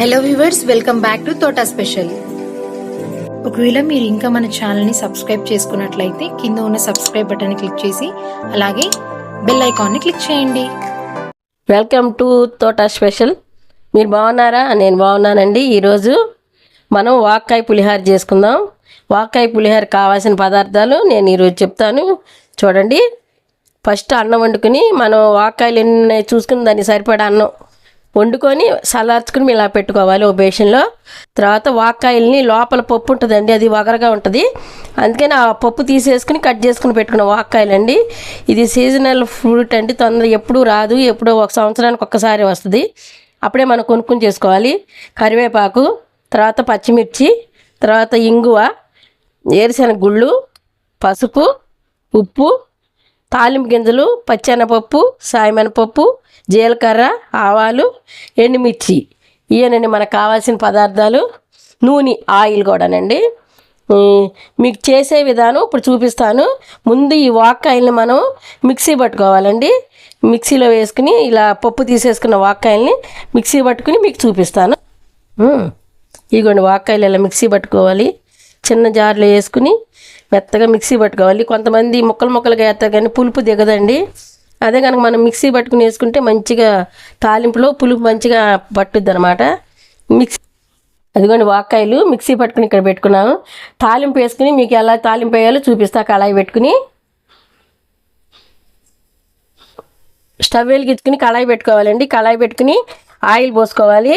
Hello viewers welcome back to Thota special ఒకవేళ మీరు ఇంకా మన ఛానల్ని సబ్స్క్రైబ్ చేసుకున్నట్లయితే కింద ఉన్న సబ్స్క్రైబ్ బటన్ క్లిక్ చేసి అలాగే బెల్ ఐకాన్ని క్లిక్ చేయండి. వెల్కమ్ టు తోటా స్పెషల్ మీరు బాగున్నారా? నేను బాగున్నానండి. ఈరోజు మనం వాక్కాయ పులిహార చేసుకుందాం. వాక్కాయ పులిహార కావాల్సిన పదార్థాలు నేను ఈరోజు చెప్తాను. చూడండి. ఫస్ట్ అన్నం వండుకుని మనం వాక్కాయలు ఎన్ని చూసుకుని దాన్ని సరిపడా అన్నం. వండుకొని సలార్చుకుని ఇలా పెట్టుకోవాలి ఓ బేషన్లో తర్వాత వాకాయల్ని లోపల పప్పు ఉంటుందండి అది వగరగా ఉంటుంది. అందుకని ఆ పప్పు తీసేసుకుని కట్ చేసుకుని పెట్టుకున్న వాకాయలండి ఇది సీజనల్ ఫ్రూట్ అండి తొందర ఎప్పుడూ రాదు ఎప్పుడో ఒక సంవత్సరానికి ఒక్కసారి వస్తుంది. అప్పుడే మనం కొనుక్కొని చేసుకోవాలి. కరివేపాకు తర్వాత పచ్చిమిర్చి తర్వాత ఇంగువ ఏరుశనగ గుళ్ళు పసుపు ఉప్పు తాలింపు గింజలు పచ్చెనపప్పు సాయమనపప్పు జీలకర్ర ఆవాలు ఎండుమిర్చి. ఇవేనండి మనకు కావాల్సిన పదార్థాలు. నూనె ఆయిల్ కూడానండి. మీకు చేసే విధానం ఇప్పుడు చూపిస్తాను. ముందు ఈ వాక్కాయల్ని మనం మిక్సీ పట్టుకోవాలండి. మిక్సీలో వేసుకుని ఇలా పప్పు తీసేసుకున్న వాక్కాయల్ని మిక్సీ పట్టుకుని మీకు చూపిస్తాను. ఇగోండి ఇదిగోండి వాక్కాయలు ఇలా మిక్సీ పట్టుకోవాలి. చిన్న జార్లో వేసుకుని మెత్తగా మిక్సీ పట్టుకోవాలి. కొంతమంది ముక్కలు ముక్కలుగా వేస్తారు కానీ పులుపు దిగదండి. అదే కనుక మనం మిక్సీ పట్టుకుని వేసుకుంటే మంచిగా తాలింపులో పులుపు మంచిగా పట్టుద్ది అనమాట మిక్సీ అదిగోండి వాక్కాయలు మిక్సీ పట్టుకుని ఇక్కడ పెట్టుకున్నాను. తాలింపు వేసుకుని మీకు ఎలా తాలింపు వేయాలో చూపిస్తా. కళాయి పెట్టుకుని స్టవ్ వెలిగించుకుని కళాయి పెట్టుకోవాలండి. కళాయి పెట్టుకుని ఆయిల్ పోసుకోవాలి.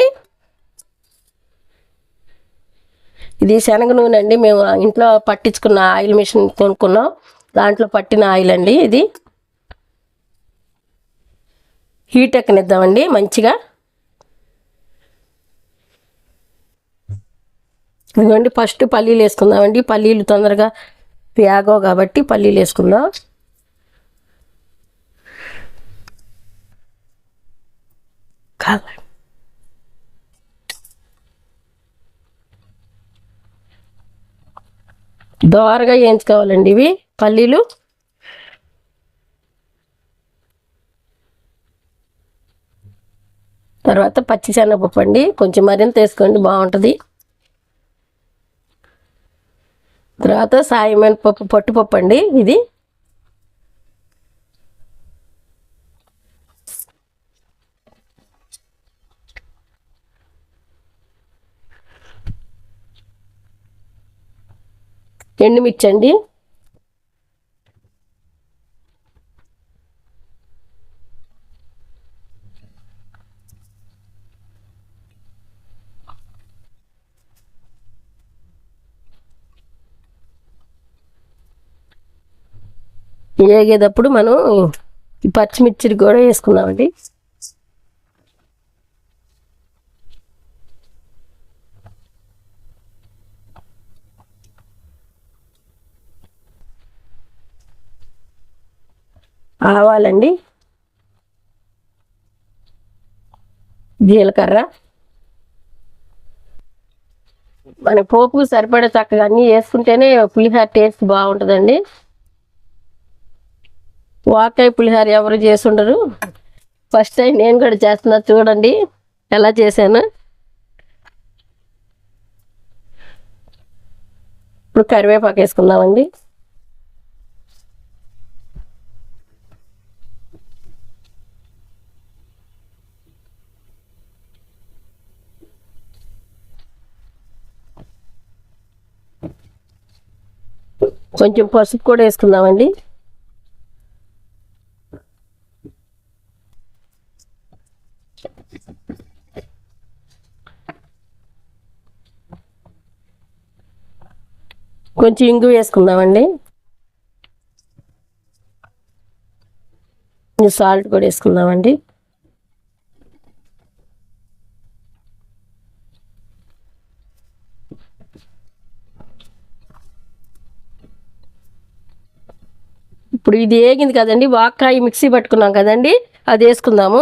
ఇది శనగ నూనె అండి. మేము ఇంట్లో పట్టించుకున్న ఆయిల్ మిషన్ కొనుక్కున్నాం. దాంట్లో పట్టిన ఆయిల్ అండి ఇది. హీట్ ఎక్కనిద్దామండి? మంచిగా? ఇదిగోండి ఫస్ట్ పల్లీలు వేసుకుందామండి. పల్లీలు తొందరగా వేగో కాబట్టి పల్లీలు వేసుకుందాం. కావాలి. దోరగా వేయించుకోవాలండి ఇవి పల్లీలు. తర్వాత పచ్చి శనగపప్పు అండి. కొంచెం మరింత వేసుకోండి బాగుంటుంది. తర్వాత సాయమైన పప్పు పట్టుపప్పు అండి ఇది. ఎండుమిర్చి అండి. వేగేటప్పుడు మనం ఈ పచ్చిమిర్చి కూడా వేసుకున్నామండి. ఆవాలండి. జీలకర్ర. మన పోపు సరిపడే చక్కగా అన్నీ వేసుకుంటేనే పులిహార టేస్ట్ బాగుంటుందండి. వాకాయ పులిహోర ఎవరు చేసుండరు. ఫస్ట్ టైం నేను కూడా చేస్తున్నా చూడండి ఎలా చేశాను. ఇప్పుడు కరివేపాకు వేసుకుందామండి. కొంచెం పసుపు కూడా వేసుకుందామండి. కొంచెం ఇంగు వేసుకుందామండి. సాల్ట్ కూడా వేసుకుందామండి. ఇప్పుడు ఇది ఏగింది కదండి వాక్కాయ మిక్సీ పట్టుకున్నాం కదండి అది వేసుకుందాము.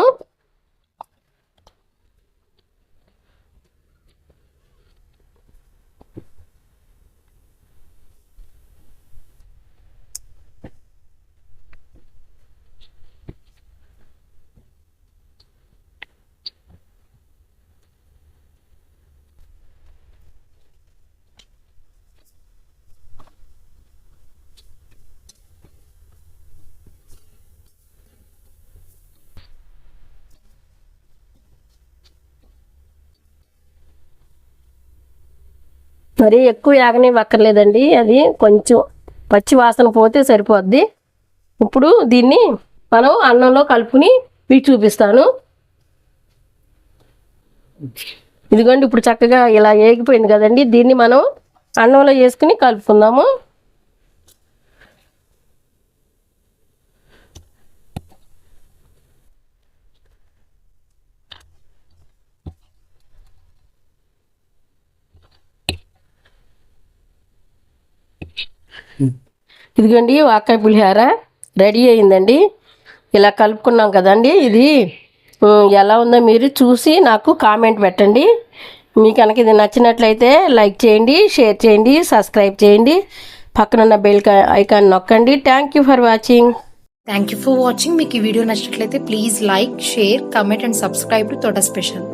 మరి ఎక్కువ యాగనివ్వక్కర్లేదండి. అది కొంచెం పచ్చి వాసన పోతే సరిపోద్ది. ఇప్పుడు దీన్ని మనం అన్నంలో కలుపుని మీకు చూపిస్తాను. ఇదిగోండి ఇప్పుడు చక్కగా ఇలా ఏగిపోయింది కదండి. దీన్ని మనం అన్నంలో వేసుకుని కలుపుకుందాము. ఇదిగోండి వాకాయ పులిహార రెడీ అయిందండి. ఇలా కలుపుకున్నాం కదండి. ఇది ఎలా ఉందో మీరు చూసి నాకు కామెంట్ పెట్టండి. మీకు కనుక ఇది నచ్చినట్లయితే లైక్ చేయండి షేర్ చేయండి సబ్స్క్రైబ్ చేయండి. పక్కనున్న బెల్ ఐకాన్ నొక్కండి. Thank you for watching thank you for watching మీకు ఈ వీడియో నచ్చినట్లయితే please like share comment and subscribe to Thota special.